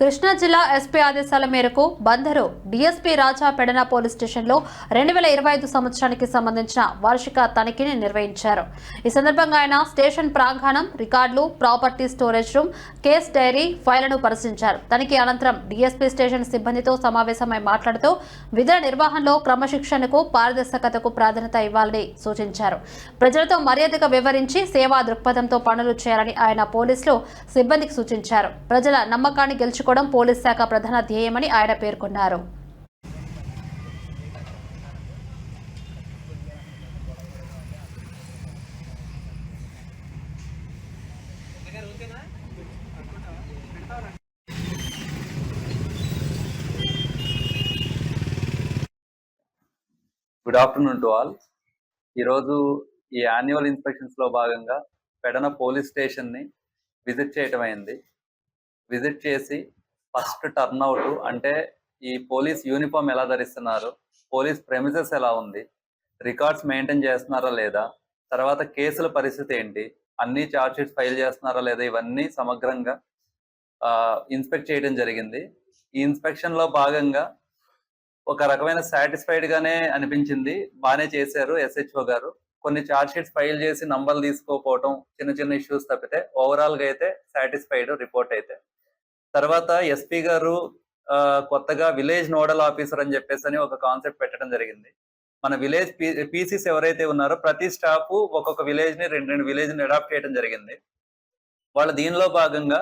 కృష్ణా జిల్లా ఎస్పీ ఆదేశాల మేరకు బందరు డీఎస్పీ రాజా పెడన పోలీస్ స్టేషన్లో రెండు వేల ఇరవై ఐదు సంవత్సరానికి సంబంధించిన వార్షిక తనిఖీని నిర్వహించారు. ఈ సందర్భంగా ఆయన స్టేషన్ ప్రాంగణం records property storage room case diary ఫైళ్ళను పరిశీలించారు. తనిఖీ అనంతరం డీఎస్పీ స్టేషన్ సిబ్బందితో సమావేశమై మాట్లాడుతూ విధుల నిర్వహణలో క్రమశిక్షణకు పారదర్శకతకు ప్రాధాన్యత ఇవ్వాలని సూచించారు. ప్రజలతో మర్యాదగా వివరించి సేవా దృక్పథంతో పనులు చేయాలని ఆయన పోలీసులు సిబ్బందికి సూచించారు. ప్రజల నమ్మకాన్ని గెలుచుకు గెలుచుకోవడం పోలీస్ శాఖ ప్రధాన ధ్యేయమని ఆయన పేర్కొన్నారు. గుడ్ ఆఫ్టర్నూన్ టు ఆల్ ఈరోజు ఈ యాన్యువల్ ఇన్స్పెక్షన్స్లో భాగంగా పెడన పోలీస్ స్టేషన్ని విజిట్ చేయటం అయింది. విజిట్ చేసి ఫస్ట్ టర్న్ అవుట్ అంటే ఈ పోలీస్ యూనిఫామ్ ఎలా ధరిస్తున్నారు పోలీస్ ప్రెమిసెస్ ఎలా ఉంది రికార్డ్స్ మెయింటైన్ చేస్తున్నారా లేదా తర్వాత కేసుల పరిస్థితి ఏంటి అన్ని ఛార్జ్ షీట్స్ ఫైల్ చేస్తున్నారా లేదా ఇవన్నీ సమగ్రంగా ఇన్స్పెక్ట్ చేయడం జరిగింది. ఈ ఇన్స్పెక్షన్లో భాగంగా ఒక రకమైన సాటిస్ఫైడ్ గానే అనిపించింది బాగానే చేశారు ఎస్హెచ్ఓ గారు. కొన్ని చార్జ్ షీట్స్ ఫైల్ చేసి నంబర్లు తీసుకోకపోవటం చిన్న చిన్న ఇష్యూస్ తప్పితే ఓవరాల్గా అయితే సాటిస్ఫైడ్ రిపోర్ట్ అయితే. తర్వాత ఎస్పీ గారు ఆ, కొత్తగా విలేజ్ నోడల్ ఆఫీసర్ అని చెప్పేసి అని ఒక కాన్సెప్ట్ పెట్టడం జరిగింది. మన విలేజ్ పీసీస్ ఎవరైతే ఉన్నారో ప్రతి స్టాఫ్ ఒక్కొక్క విలేజ్ని రెండు రెండు విలేజ్ని అడాప్ట్ చేయడం జరిగింది. వాళ్ళు దీనిలో భాగంగా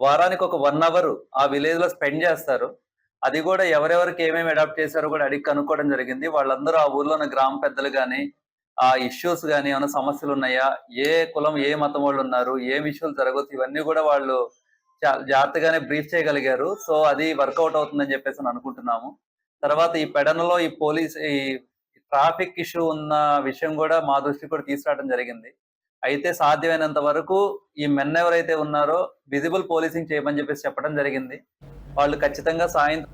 వారానికి ఒక వన్ అవర్ ఆ విలేజ్లో స్పెండ్ చేస్తారు. అది కూడా ఎవరెవరికి ఏమేమి అడాప్ట్ చేశారో కూడా అడిగి కనుక్కోవడం జరిగింది. వాళ్ళందరూ ఆ ఊర్లో ఉన్న గ్రామ పెద్దలు కానీ ఆ ఇష్యూస్ కానీ ఏమైనా సమస్యలు ఉన్నాయా? ఏ కులం ఏ మతం వాళ్ళు ఉన్నారు? ఏం ఇష్యూలు జరగవచ్చు ఇవన్నీ కూడా వాళ్ళు జాగ్రత్తగానే బ్రీఫ్ చేయగలిగారు. సో అది వర్కౌట్ అవుతుందని చెప్పేసి అనుకుంటున్నాము. తర్వాత ఈ పెడనలో ఈ పోలీస్ ఈ ట్రాఫిక్ ఇష్యూ ఉన్న విషయం కూడా మా దృష్టికి కూడా తీసుకురావడం జరిగింది. అయితే సాధ్యమైనంత వరకు ఈ మెన్ ఎవరైతే ఉన్నారో విజిబుల్ పోలీసింగ్ చేయమని చెప్పేసి చెప్పడం జరిగింది. వాళ్ళు ఖచ్చితంగా సాయంత్రం